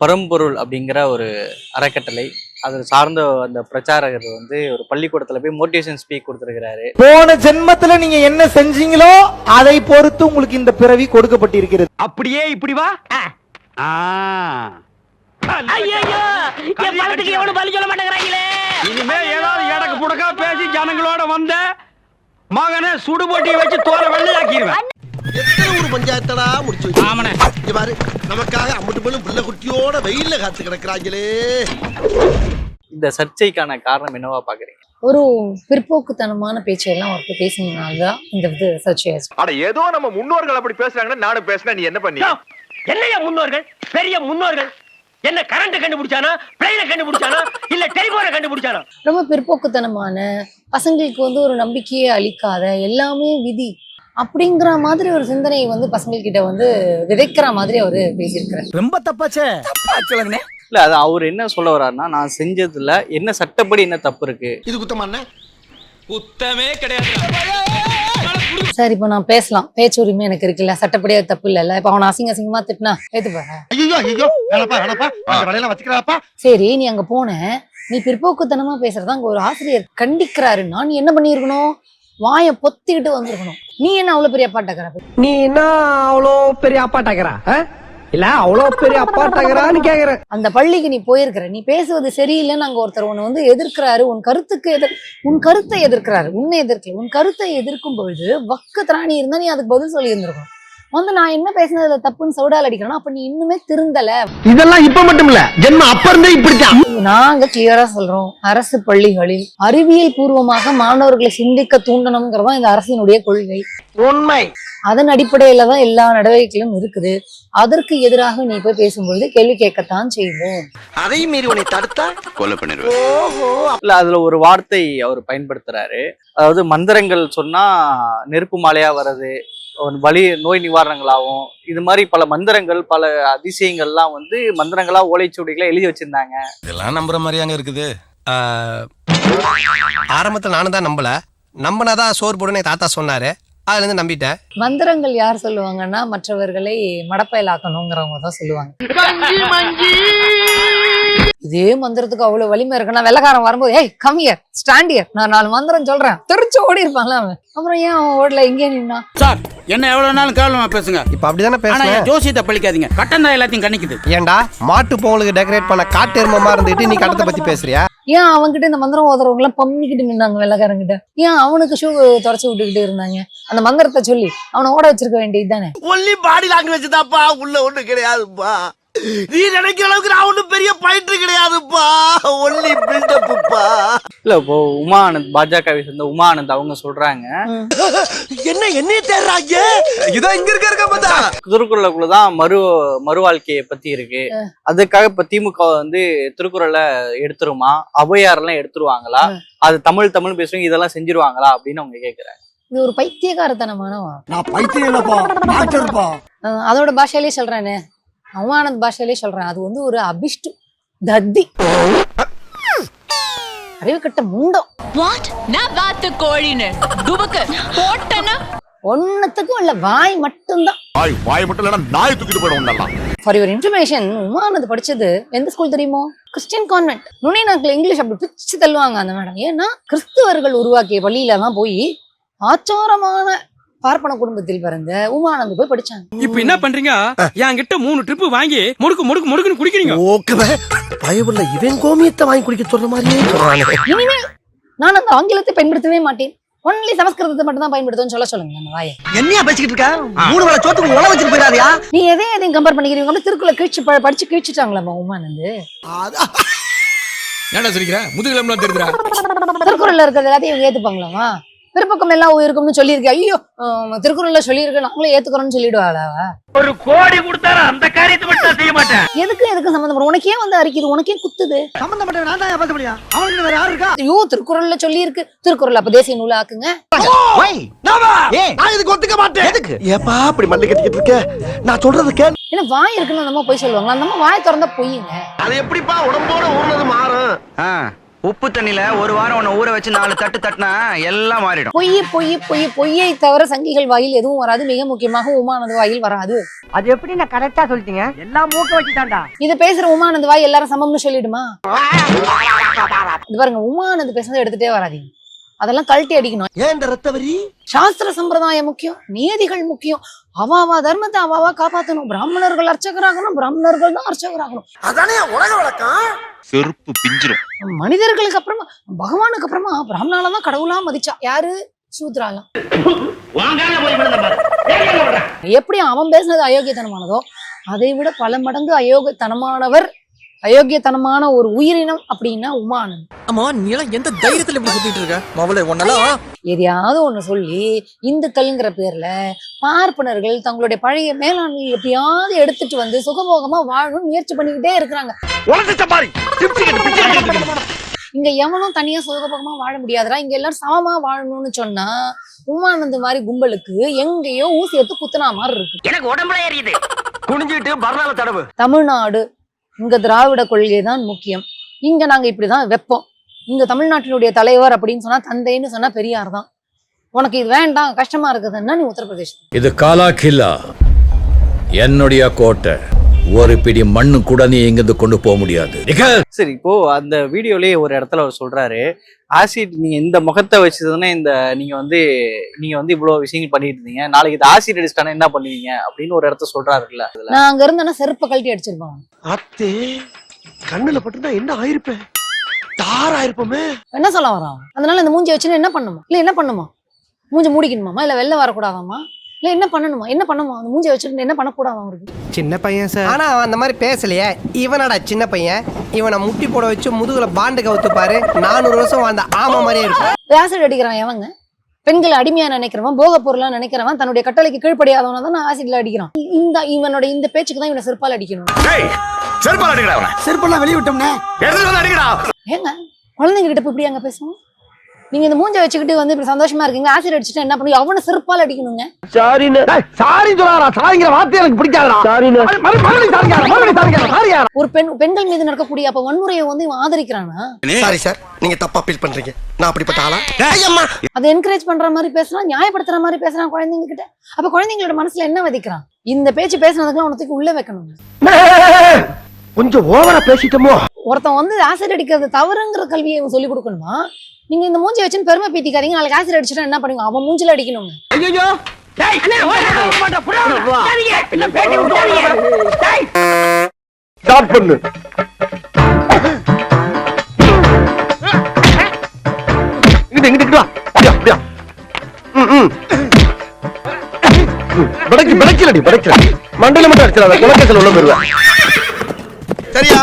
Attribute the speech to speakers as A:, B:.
A: பரம்பொருள் அப்படிங்கிற ஒரு அறக்கட்டளை. அது சார்ந்த அந்த பிரச்சாரகர் வந்து ஒரு பள்ளிக்கூடத்துல போய் மோட்டிவேஷன் ஸ்பீக் கொடுத்துருக்கிறாரு.
B: போன ஜென்மத்துல நீங்க என்ன செஞ்சீங்களோ அதை பொறுத்து உங்களுக்கு இந்த பிறவி கொடுக்கப்பட்டிருக்கிறது.
C: அப்படியே இப்படி வா. இனிமே ஏதாவது எடக்கு புடக்கா பேசி ஜனங்களோட வந்த மகனை சுடுபொட்டியை வச்சு தோற
D: ஊர் பஞ்சாயத்தடா முடிச்சு இங்க பாரு நமக்காக அம்மட்டு போலும் புள்ள குட்டியோட வெயில்ல காத்து கிடக்குறாங்களே.
A: இந்த சர்ச்சைக்கான காரணம் என்னவா பாக்குறீங்க?
E: ஒரு பிற்போக்குத்தனமான பேச்செல்லாம் அவருக்கு பேசினதுனால தான் இந்த இது சர்ச்சையாச்சு
F: அட ஏதோ நம்ம முன்னோர்கள் அப்படி பேசுறாங்கன்னு நானும் பேசினா நீ என்ன பண்ணி?
G: என்னையா முன்னோர்கள்? பெரிய முன்னோர்கள்? என்ன கரண்ட் கண்டுபிடிச்சானா? பிளைன கண்டுபிடிச்சானா? இல்ல டெலிபோனை கண்டுபிடிச்சானா?
E: ரொம்ப பிற்போக்குத்தனமான பசங்களுக்கு வந்து ஒரு நம்பிக்கையை அளிக்காத எல்லாமே விதி. அப்படிங்கிற மாதிரி ஒரு சிந்தனையை வந்து பசங்கள்கிட்ட வந்து விதைக்கிற மாதிரி அவரு பேசியிருக்கிறார்.
B: ரொம்ப தப்பாச்சே.
A: இல்ல அது அவர் என்ன சொல்ல வர்றாருன்னா நான் செஞ்சதுல என்ன சட்டப்படி என்ன தப்பு இருக்கு?
D: இது குத்தமான
E: சார் இப்போ நான் பேசலாம். பேச்சு உரிமை எனக்கு இருக்குல்ல. சட்டப்படியா தப்பு இல்லைல்ல. இப்போ அவனை அசிங்க அசிங்கமா திட்டினா
D: வச்சுக்கிறாப்பா
E: சரி நீ அங்க போன. நீ பிற்போக்குத்தனமா பேசுறதா அங்க ஒரு ஆசிரியர் கண்டிக்கிறாருன்னா நீ என்ன பண்ணியிருக்கணும்? வாயை பொத்திக்கிட்டு வந்திருக்கணும். நீ என்ன அவ்வளவு பெரிய அப்பாட்டக்கிற
H: நீ என்ன அவ்வளோ பெரிய அப்பாட்டாக்கிறா இல்ல அவ்வளோ பெரிய அப்பாட்டாக்கிறான்னு கேக்குற
E: அந்த பள்ளிக்கு நீ போயிருக்கிற. நீ பேசுவது சரியில்லைன்னு அங்க ஒருத்தர் உன்னை வந்து எதிர்க்கிறாரு. உன் கருத்துக்கு எதிர் உன் கருத்தை எதிர்க்கிறாரு. உன்னை எதிர்க்கல. உன் கருத்தை எதிர்க்கும் பொழுது வக்கு திராணி இருந்தா நீ அதுக்கு பதில் சொல்லி இருந்திருக்கணும் வந்து நான் என்ன பேசினதுல தப்புன்னு சவுடால் அடிக்கிறேன்னா அப்ப நீ இன்னுமே திருந்தல.
H: இதெல்லாம் இப்ப மட்டும் இல்ல ஜென்ம அப்ப இருந்தே இப்படித்தான்.
E: நாங்க கிளியரா சொல்றோம் அரசு பள்ளிகளில் அறிவியல் பூர்வமாக மாணவர்களை சிந்திக்க தூண்டணுங்கிறதா இந்த அரசினுடைய கொள்கை.
H: உண்மை.
E: அதன் அடிப்படையில தான் எல்லா நடவடிக்கைகளும் இருக்குது. அதற்கு எதிராக நீ போய் பேசும்பொழுது கேள்வி கேட்கத்தான் செய்வோம்.
D: அதையும் மீறி உன்னை தடுத்தா?
F: கொலை பண்ணிடுவேன்.
D: ஓஹோ.
A: இல்ல அதுல ஒரு வார்த்தை அவர் பயன்படுத்துறாரு. அதாவது மந்திரங்கள் சொன்னா நெருப்பு மாலையா வர்றது வலி நோய் நிவாரணங்களாகவும் இது மாதிரி பல மந்திரங்கள் பல அதிசயங்கள்லாம் வந்து மந்திரங்களா ஓலைச்சுவடிகளா எழுதி வச்சிருந்தாங்க.
I: இதெல்லாம் நம்புற மாதிரியாங்க இருக்குது. ஆரம்பத்தில் நானும் தான் நம்பல. நம்பினாதான் சோறு போடுன்னு தாத்தா சொன்னாரு. அதுல இருந்து நம்பிட்டேன்.
E: மந்திரங்கள் யார் சொல்லுவாங்கன்னா மற்றவர்களை மடப்பயலாக்கணுங்கிறவங்க தான் சொல்லுவாங்க. இதே மந்திரத்துக்கு அவ்வளவு வலிமை இருக்குன்னா வெள்ளக்காரன் வரும்போது ஏய் கம்மியர் ஸ்டாண்டியர் நான் நாலு மந்திரம் சொல்றேன். தெரிச்சு ஓடி இருப்பான்ல அவன். அப்புறம் ஏன் அவன் ஓடல? இங்கே நின்னா.
J: சார் என்ன எவ்வளவு நாளும் கேவலமா பேசுங்க?
I: இப்ப அப்படிதானே பேசுறேன்
J: ஜோசியத்தை பழிக்காதீங்க. கட்டம் தான் எல்லாத்தையும் கணிக்குது.
I: ஏன்டா மாட்டு பொங்கலுக்கு டெக்கரேட் பண்ண காட்டு எருமமா இருந்துட்டு நீ கட்டத்தை பத்தி பேசுறியா?
E: ஏன் அவன்கிட்ட இந்த மந்திரம் ஓதுறவங்க எல்லாம் பம்மிக்கிட்டு நின்னாங்க வெள்ளக்காரங்கிட்ட? ஏன் அவனுக்கு ஷூ தொடச்சு விட்டுக்கிட்டு இருந்தாங்க? அந்த மந்திரத்தை சொல்லி அவனை ஓட வச்சிருக்க வேண்டியது தானே?
D: ஒன்லி பாடி லாங்குவேஜ் தான்ப்பா உள்ள ஒண்ணு கிடையாதுப்பா. நீ நினைக்கிற அளவுக்கு நான் ஒண்ணும் பெரிய பயிற்று கிடையாதுப்பா. ஒன்லி பில்டப்புப்பா
A: இல்ல இப்போ உமா ஆனந்த் பாஜகவை சேர்ந்த உமா ஆனந்த் அவங்க சொல்றாங்க.
D: என்ன என்னைய தேடுறாங்க?
I: இதான் இங்க இருக்க இருக்க பார்த்தா.
A: திருக்குறளுக்குள்ளதான் மறு மறு வாழ்க்கையை பத்தி இருக்கு. அதுக்காக இப்ப திமுக வந்து திருக்குறளை எடுத்துருமா? ஔவையார் எல்லாம் எடுத்துருவாங்களா அது தமிழ் தமிழ் பேசுறவங்க இதெல்லாம் செஞ்சிருவாங்களா? அப்படின்னு அவங்க கேக்குறாங்க.
E: இது ஒரு பைத்தியக்காரத்தனமான வா-
D: நான் பைத்தியம் இல்லப்பா.
E: அதோட பாஷையிலே சொல்றேனே. அவமானத் பாஷையிலே சொல்றேன் அது வந்து ஒரு அபிஷ்டு தத்தி. அறிவு கட்ட முண்டம்.
K: வாட் நான் வாத்து கோழின்னு. துபக்கு போட்டனா?
E: ஒன்னத்துக்கும் இல்ல வாய் மட்டும்தான்.
F: வாய் வாய் மட்டும் இல்லைன்னா நாய் தூக்கிட்டு போயிடும் நல்லா
E: ஃபார் யுவர் இன்ஃபர்மேஷன் உமானது படிச்சது எந்த ஸ்கூல் தெரியுமோ? கிறிஸ்டியன் கான்வென்ட் நுனிநாக்கில் இங்கிலீஷ் அப்படி பிச்சு தள்ளுவாங்க அந்த மேடம் ஏன்னா கிறிஸ்துவர்கள் உருவாக்கிய பள்ளியில தான் போய் ஆச்சாரமான பார்ப்பன குடும்பத்தில் பிறந்த உமானந்து போய் படிச்சாங்க.
J: இப்ப என்ன பண்றீங்க? என்கிட்ட மூணு ட்ரிப் வாங்கி முடுக்கு முடுக்கு முடுக்குன்னு குடிக்கிறீங்க.
D: ஓகே பயவுள்ள இவன் கோமியத்தை வாங்கி குடிக்க சொல்ற மாதிரியே சொல்றானே.
E: நான் அந்த ஆங்கிலத்தை பயன்படுத்தவே மாட்டேன். ஒன்லி சமஸ்கிருதத்தை மட்டும் தான் பயன்படுத்துவேன்னு சொல்ல சொல்லுங்க அந்த வாயை.
H: என்னையா பேசிக்கிட்டு இருக்க? மூணு வேளை சோத்துக்கு உழ வச்சுட்டு போயிடாதியா?
E: நீ எதையும் எதையும் கம்பேர் பண்ணிக்கிறீங்க? அப்படி திருக்குள்ள கிழிச்சு படிச்சு கிழிச்சிட்டாங்களா உமானந்து
I: என்ன சொல்லிக்கிற முதுகிழம்புலாம் தெரியுதுடா.
E: திருக்குறள்ல இருக்கிறது எல்லாத்தையும் ஏத்துப்பாங்களாமா? பிற்பக்கம் எல்லாம் இருக்கும்னு சொல்லியிருக்கேன் ஐயோ திருக்குறள்ல சொல்லியிருக்கு. நாங்களும் ஏத்துக்கிறோம்னு சொல்லிடுவாளா?
G: ஒரு கோடி கொடுத்தாரு அந்த காரியத்தை மட்டும் செய்ய மாட்டேன்.
E: எதுக்கு எதுக்கு சம்மந்தம் உனக்கே வந்து அரிக்குது? உனக்கே குத்துது?
H: சம்பந்தப்பட்ட நான் தான் பேச முடியும்? அவனுக்கு வேற யாரு இருக்கா?
E: ஐயோ திருக்குறள்ல சொல்லியிருக்கு. திருக்குறள் அப்ப தேசிய நூலா ஆக்குங்க.
D: நான் இதுக்கு ஒத்துக்க மாட்டேன். எதுக்கு? ஏப்பா அப்படி மல்லி கட்டிக்கிட்டு இருக்க? நான் சொல்றது கேள்
E: ஏன்னா வாய் இருக்குன்னு அந்த அம்மா போய் சொல்லுவாங்களா? அந்த அம்மா வாய் திறந்தா பொய்யுங்க
D: அது எப்படிப்பா உடம்போட ஊர்னது மாறும்?
C: உப்பு தண்ணில ஒரு வாரம் உன்னை ஊற வச்சு நாலு தட்டு தட்டினா எல்லாம் மாறிடும்.
E: பொய் பொய் பொய் பொய்யை தவிர சங்கிகள் வாயில் எதுவும் வராது. மிக முக்கியமாக உமானது வாயில் வராது.
H: அது எப்படி நான் கரெக்டா சொல்லிட்டீங்க? எல்லாம் மூக்க வச்சுதான்டா.
E: இது பேசுற உமானது வாய் எல்லாரும் சமம்னு சொல்லிடுமா? இது பாருங்க உமானது பேசுனதை எடுத்துட்டே வராதீங்க. அதெல்லாம் கழட்டி அடிக்கணும்.
D: ஏன் இந்த ரத்த வரி
E: சாஸ்திர சம்பிரதாயம் முக்கியம் நியதிகள் முக்கியம். அவாவா தர்மத்தை அவாவா காப்பாத்தணும். பிராமணர்கள் அர்ச்சகராகணும் பிராமணர்கள் தான் அர்ச்சகராகணும்.
D: அதானே உலக வழக்கம்?
F: செருப்பு பிஞ்சிரும்.
E: மனிதர்களுக்கு அப்புறமா பகவானுக்கு அப்புறமா பிராமணால தான் கடவுளா மதிச்சா. யாரு? சூத்ராலாம்? எப்படி அவன் பேசுனது அயோக்கியத்தனமானதோ அதை விட பல மடங்கு அயோக்கியத்தனமானவர் அயோக்கியத்தனமான ஒரு உயிரினம் அப்படின்னா உமானந்த்
C: ஆமா நீ எல்லாம் எந்த தைரியத்துல இப்படி சுத்திட்டு இருக்க? மவளை ஒன்னெல்லாம்
E: எதையாவது ஒண்ணு சொல்லி இந்துக்கள்ங்கிற பேர்ல பார்ப்பனர்கள் தங்களுடைய பழைய மேலாண்மை எப்படியாவது எடுத்துட்டு வந்து சுகபோகமா வாழணும்னு முயற்சி பண்ணிக்கிட்டே இருக்கிறாங்க. இங்க எவனும் தனியா சுகபோகமா வாழ முடியாதுடா. இங்க எல்லாரும் சமமா வாழணும்னு சொன்னா உமானந்த் மாதிரி கும்பலுக்கு எங்கேயோ ஊசி எடுத்து குத்துனா மாதிரி இருக்கு.
G: எனக்கு உடம்புல ஏறியுது. குனிஞ்சிட்டு பர்னால தடவு.
E: தமிழ்நாடு இங்க திராவிட கொள்கை தான் முக்கியம். இங்க நாங்க இப்படிதான் வைப்போம். இங்க தமிழ்நாட்டினுடைய தலைவர் அப்படின்னு சொன்னா தந்தைன்னு சொன்னா பெரியார் தான். உனக்கு இது வேண்டாம் கஷ்டமா இருக்குதுன்னா நீ உத்தரப்பிரதேசம்
L: இது காலா கில்லா என்னுடைய கோட்டை. ஒரு பிடி மண்ணு கூட நீ இங்கிருந்து கொண்டு போக முடியாது.
A: சரி இப்போ அந்த வீடியோலயே ஒரு இடத்துல அவர் சொல்றாரு ஆசிட் நீங்க இந்த முகத்தை வச்சதுன்னா இந்த நீங்க வந்து நீங்க வந்து இவ்வளவு விஷயங்கள் பண்ணிட்டு இருந்தீங்க. நாளைக்கு இது ஆசிட் அடிச்சிட்டானா என்ன பண்ணுவீங்க? அப்படின்னு ஒரு இடத்த சொல்றாருல்ல
E: நான் அங்க இருந்தேன்னா செருப்பை கழட்டி அடிச்சிருப்பான்.
D: அத்தே கண்ணுல பட்டுனா என்ன ஆயிருப்பேன் தார் ஆயிருப்போமே?
E: என்ன சொல்ல வரான்? அதனால இந்த மூஞ்சி வச்சுன்னு என்ன பண்ணுமா? இல்ல என்ன பண்ணுமா? மூஞ்சி மூடிக்கணுமாமா? இல்ல வெளில வரக்கூடாதாமா? இல்ல என்ன பண்ணணுமா? என்ன பண்ணுமா? அந்த மூஞ்சி வச்சுட்டு என்ன பண்ணக்கூடாதா அவருக்கு
H: சின்ன பையன் சார்.
I: ஆனா அவன் அந்த மாதிரி பேசலையே. இவனடா சின்ன பையன். இவனை முட்டி போட வச்சு முதுகுல பாண்டு கவுத்து பாரு நானூறு வருஷம் வாழ்ந்த ஆமா மாதிரியே இருக்கும்
E: ஆசிட் அடிக்கிறான் எவங்க? பெண்களை அடிமையா நினைக்கிறவன் போக பொருளா நினைக்கிறவன் தன்னுடைய கட்டளைக்கு கீழ்ப்படியாதவன தான் ஆசிட்ல அடிக்கிறான். இந்த இவனோட இந்த பேச்சுக்கு தான் இவனை செருப்பால் அடிக்கணும்.
F: செருப்பால் அடிக்கடா அவனை.
D: செருப்பெல்லாம் வெளிய விட்டோம்னே.
E: ஏங்க குழந்தைங்க கிட்ட போய் இப்படி அங்க பேசுவோம்? நீங்க இந்த மூஞ்ச வச்சுக்கிட்டு வந்து இப்படி சந்தோஷமா இருக்கீங்க ஆசிட் அடிச்சுட்டு என்ன பண்ணுவீங்க அவனை செருப்பால் அடிக்கணுங்க?
H: சாரின்னு சாரி சொல்லாரா சாரிங்கிற வார்த்தை எனக்கு பிடிக்காதடா. சாரியா?
E: ஒரு பெண் பெண்கள் மீது நடக்கக்கூடிய அப்ப வன்முறையை வந்து இவன் ஆதரிக்கிறானா?
D: சாரி சார் நீங்க தப்பா ஃபீல் பண்றீங்க. நான் அப்படிப்பட்ட ஆளா? ஐயம்மா!
E: அதை என்கரேஜ் பண்ற மாதிரி பேசுறான் நியாயப்படுத்துற மாதிரி பேசுறான் குழந்தைங்க கிட்ட அப்ப குழந்தைங்களோட மனசுல என்ன விதைக்கிறான்? இந்த பேச்சு பேசுனதுக்குலாம் உனக்கு உள்ள வைக்கணும்
D: கொஞ்சம் ஓவரா பேசிட்டோமோ?
E: ஒருத்தன் வந்து ஆசிட் அடிக்கிறது தவறுங்கிற கல்வியை இவன் சொல்லி கொடுக்கணுமா? நீங்க இந்த மூஞ்சி வச்சுன்னு பெருமை பீத்திக்காதீங்க. நாளைக்கு ஆசிட் அடிச்சுட்டா என்ன பண்ணுங்க அவன் மூஞ்சில
D: படைக்கல மண்டையில மட்டும் அடிச்சிடாத. குலக்கத்தில் உள்ள போயிருவேன். சரியா?